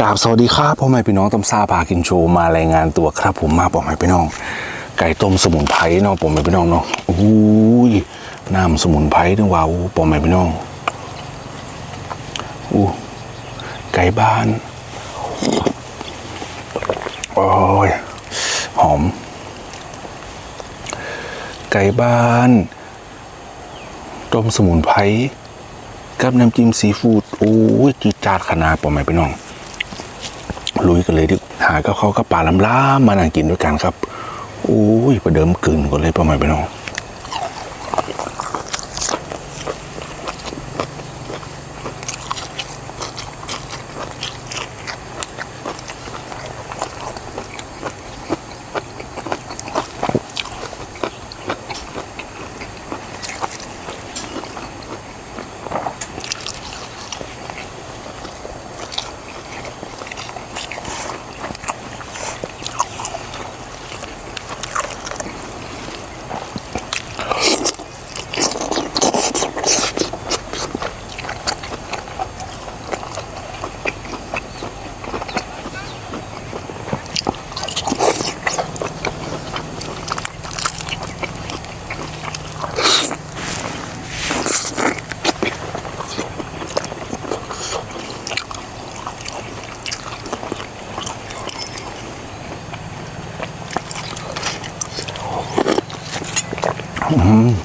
กราบสวัสดีครับพ่อแม่พี่น้องตำซาพากินโชว์มารายงานตัวครับ ผมมาพ่อแม่พี่น้อง ไก่ต้มสมุนไพรเนาะพ่อแม่พี่น้องเนาะอู้ยน้ำสมุนไพรนึกว่าอู้พ่อแม่พี่น้องอู้ไก่บ้านโอ้ยหอม ไก่บ้านต้มสมุนไพรกับน้ำจิ้มซีฟู้ดโอ้ยจีดจาดขนาดพ่อแม่พี่น้อง ลุยกันเลยดิหาก็เขาก็ป่าล้ำล้ามานั่งกินด้วยกันครับโอ้ยประเดิมกลืนกันเลยพ่อแม่พี่น้อง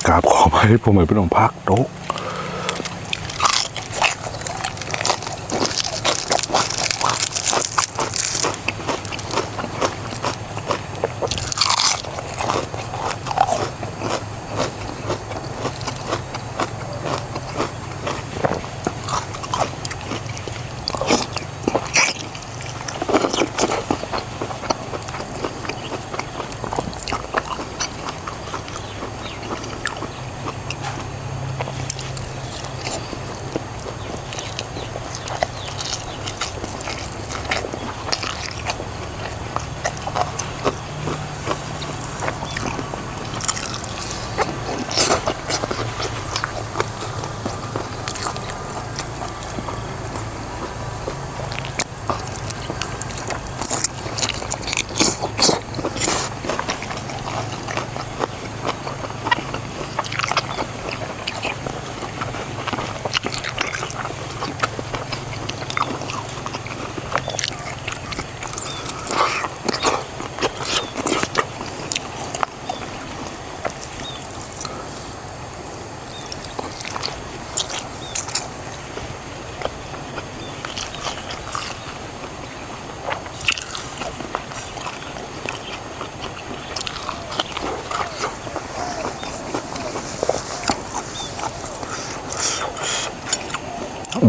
ก ให้ผมไปพ่อแม่พี่น้องพักโต๊ะ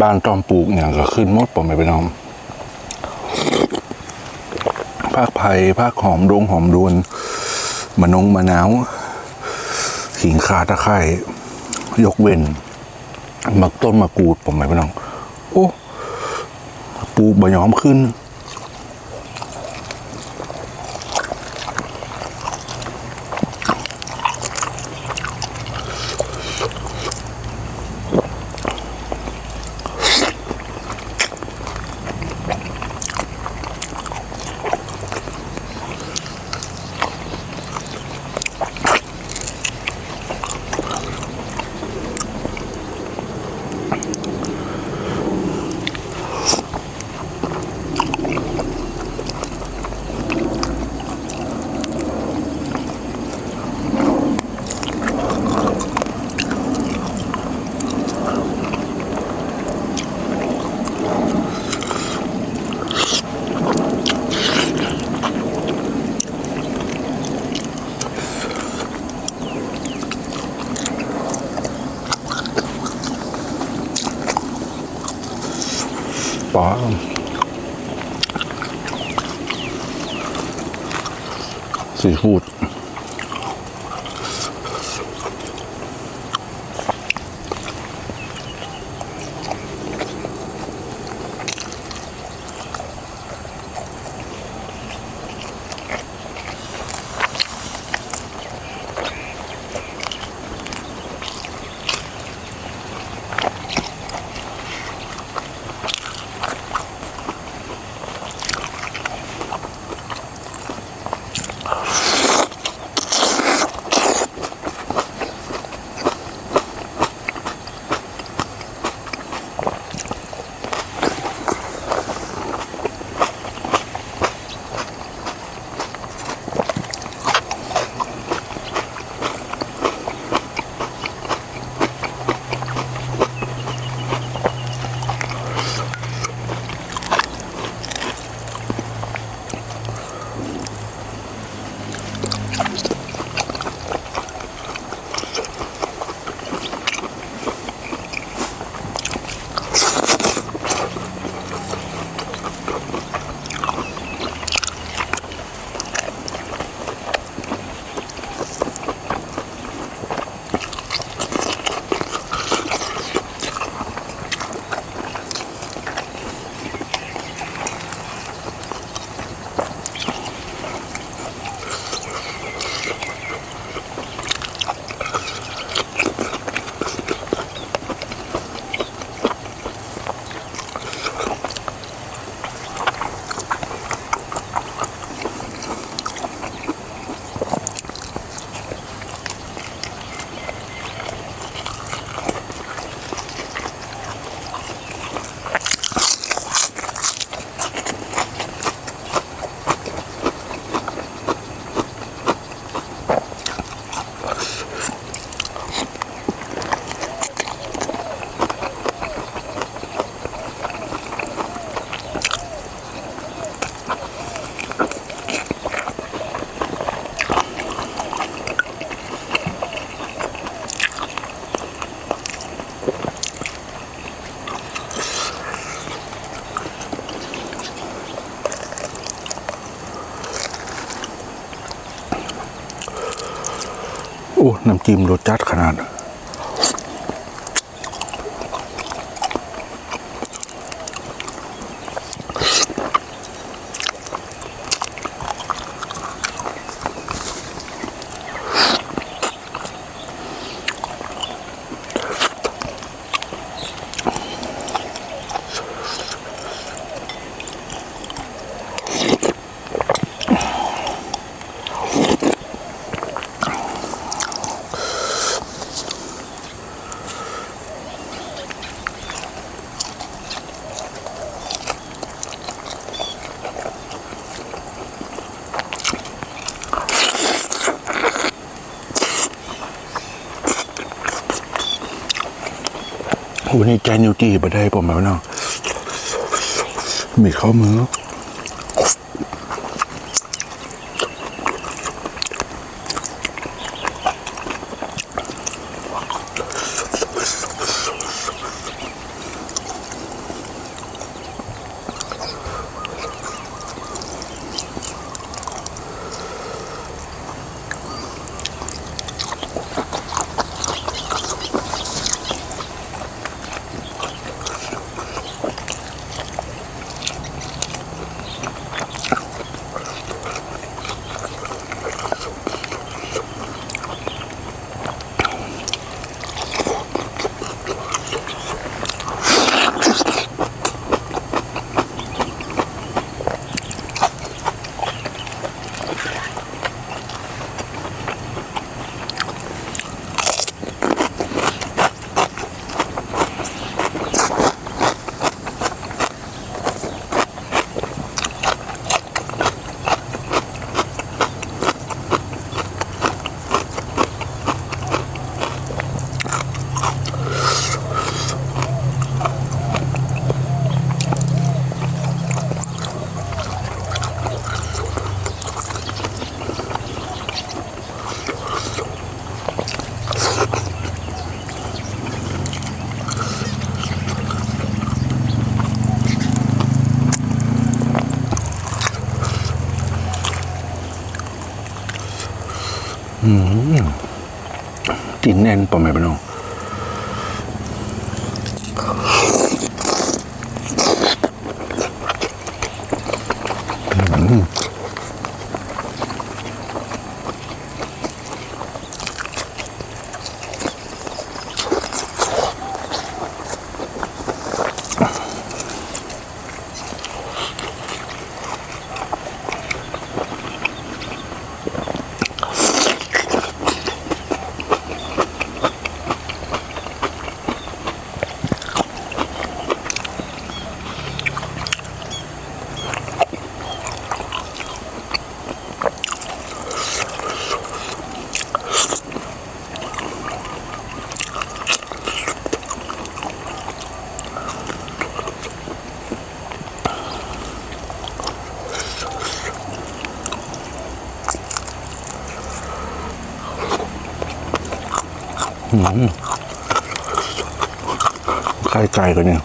บ้านจอมปลูกเนี่ยก็ขึ้นมดผมไปไปน้องภาคไผ่ภาคหอมดงหอมดวนมะนงมะนาวขิงขาตะไคร่ยกเว้นมักต้นมะกรูดผมไปไปน้อง โอ้ปลูกบะยอมขึ้น อ้น้ำจิ้มรสจัดขนาด วันนี้แกนิวจีไปได้ผมแล้วเนาะมีข้ามือ แน่นปะไหมพี่น้อง ไข่ไก่กันเนี่ย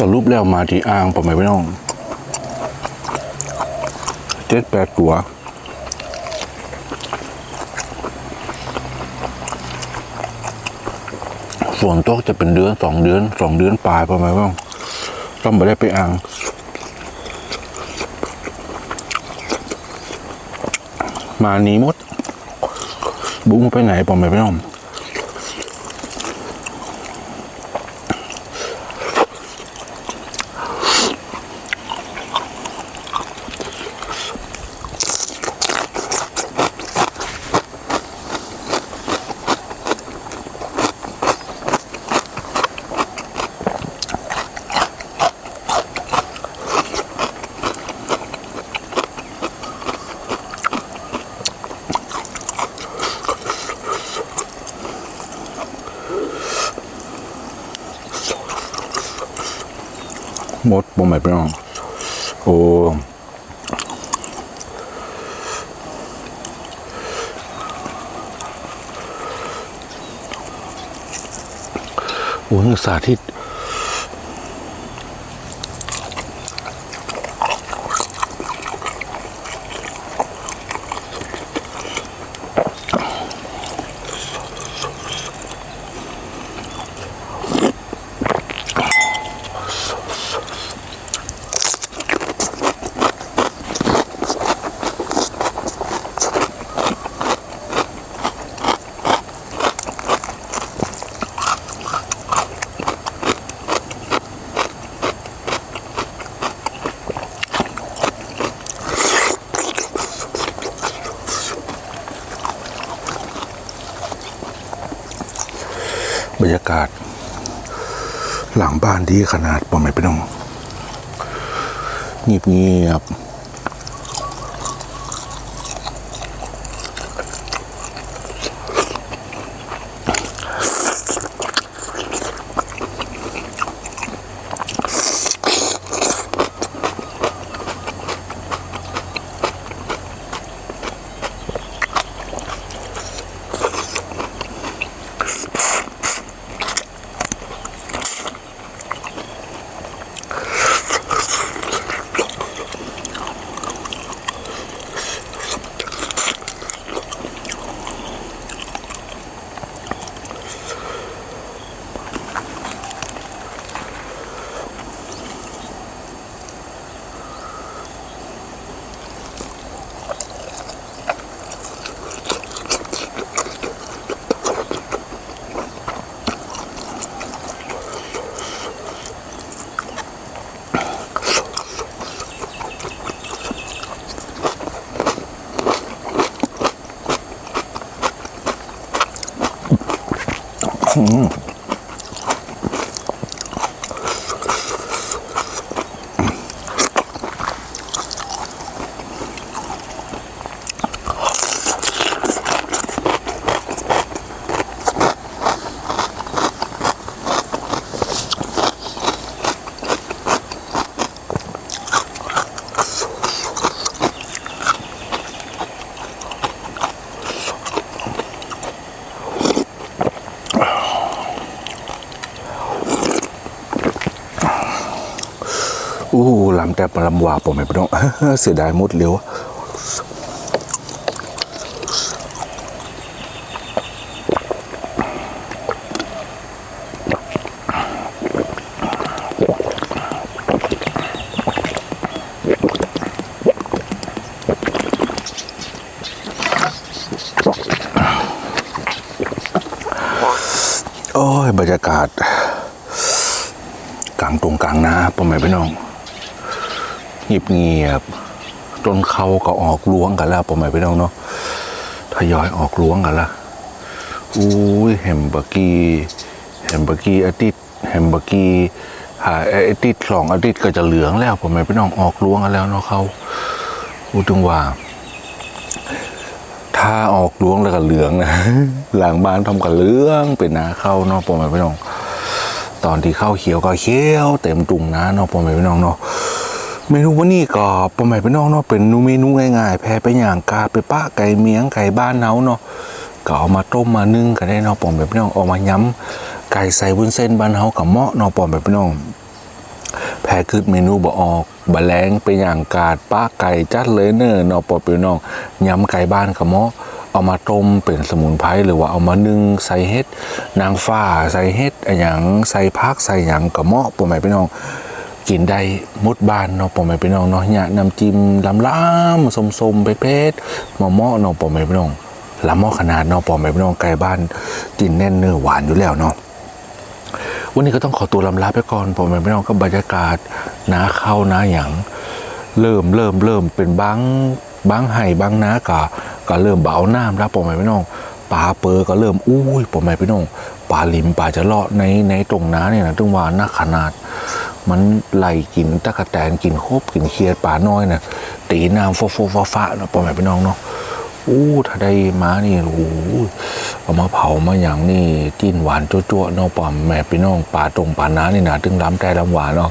สรุปแล้วมาที่อ่างปะไหมพี่น้องเจ็ดแปดตัวฝนตกจะเป็นเดือนสองเดือนสองเดือนปลายประมาณว่าต้องไม่ได้ไปอ่าง มานีหมด บุ้งไปไหนปอมไปไม่น้อง มดบ่หมายไปน้องโอ้โหนี่สาธิต บรรยากาศ หลังบ้าน ดีขนาดปอมไม่ไปน้องเงียบเงียบอู้ลำแต่ปลำวาปอมไม่ไปน้องเสียดายหมดเร็วโอ้ย บรรยากาศ กลางตรงกลางนาปอมไม่ไปน้อง เงียบเงียบๆต้นเขาก็ออกล้วงกันแล้วปมไม่ไปน้องเนาะทยอยออกล้วงกันละอุ้ยแฮมเบอร์กี้แฮมเบอร์กี้อาทิตย์แฮมเบอร์กี้หาอาทิตย์สองอาทิตย์ก็จะเหลืองแล้วปมไม่ไปน้องออกล้วงกันแล้วเนาะเขาพูดถึงว่า ถ้าออกล้วงแล้วก็เหลืองนะหลังบ้านทำกับเหลืองเป็นนาเข้าเนาะปมไม่ไปน้องตอนที่เข้าเขียวก็เขียวเต็มตุงนะเนาะพ่อแม่พี่น้องเนาะ เมนูวันนี้ก็พ่อแม่พี่น้องเนาะเป็นเมนูง่ายๆแพ้ไปอย่างกาไปป้าไก่เมียงไก่บ้านเนาเนาะก็เอามาต้มมานึ่งก็ได้เนาะพ่อแม่พี่น้องเอามาย้ำไก่ใส่วุ้นเส้นบ้านเฮากับเหมาะเนาะพ่อแม่พี่น้องแพ้คือเมนูบ่ออกบะแลงเป็นอย่างกาดป้าไก่จัดเลยเนอเนาะปอพี่น้องย้ำไก่บ้านกับหม้อเอามาต้มเป็นสมุนไพรหรือว่าเอามานึ่งใส่เห็ดนางฟ้าใส่เห็ดอะหยังใส่พักใส่หยังกับหม้อปอม่พี่น้อง กินได้มดบ้านเนาะปอแม่พี่น้องเนาะเนี่ยน้ำจิ้มลำล้ำสมๆเผ็ดหม้อหม้อเนาะปอแม่พี่น้องลำหม้อขนาดเนาะปอแม่พี่น้องไก่บ้านกินแน่นเนื้อหวานอยู่แล้วเนาะวันนี้ก็ต้องขอตัวลำลาไปก่อนผมไม่น้องกับบรรยากาศน้าเข้าน้าหยังเริ่มเริ่มเริ่มเป็นบางบางไห่บางน้ากะก็เริ่มเบาน้ำแล้วผมไม่น้องปลาเปอก็เริ่มอุ้ยผมไม่น้องปลาลิมปลาจะเลาะในในตรงน้าเนี่ยนะถึงว่านักขนาด มันไล่กินตะกะแตนกินโคบกินเคียดปลาน้อยนะตีน้ำโฟโฟฟ้าฟ้าๆนะผมไม่น้องเนาะอู้ถ้าได้ม้านี่โอ้เอามาเผามาอย่างนี่กินหวานจั่วๆเนาะปอมแม่พี่น้องป่าตรงป่าน้านี่นะตึงล้ำใจล้ำหวานเนาะ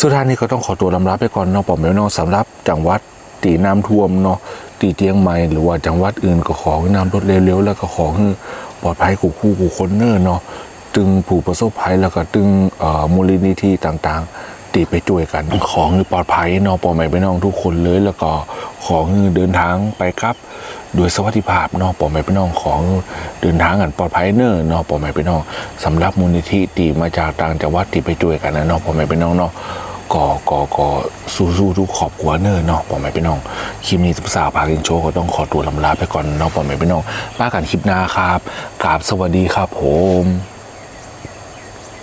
สุดท้ายนี้ก็ต้องขอตัวลำลาไปก่อนเนาะปอมแม่พี่น้องสำหรับจังหวัดตีน้ำท่วมเนาะตีเตียงใหม่หรือว่าจังหวัดอื่นก็ขอให้น้ำลดเร็วๆแล้วก็ขอให้ปลอดภัยกูคู่กูคนเนอร์เนาะ ตึงผู้ประสบภัยแล้วก็ตึงมูลนิธิต่างๆ ตีไปช่วยกัน ของปลอดภัยนาะปอแม่พี่น้องทุกคนเลยแล้วก็ของเดินทางไปครับโดยสวัสดิภาพนาะปอแม่พี่น้องของเดินทางกันปลอดภัยเนอะเนาะปอแม่พี่น้องสำหรับมูลนิธิตีมาจากต่างจังหวัดที่ไปช่วยกันนะนาะปอแม่พี่น้องเนาะก่อก่อก่อสู้สู้ทุกขอบครัวเนอะเนาะปอแม่พี่น้องคลิปนี้ทุกสาวพากินโชว์ก็ต้องขอตัวลำลาไปก่อนเนาะปอแม่พี่น้องป้ากันคลิปหน้าครับกราบสวัสดีครับผม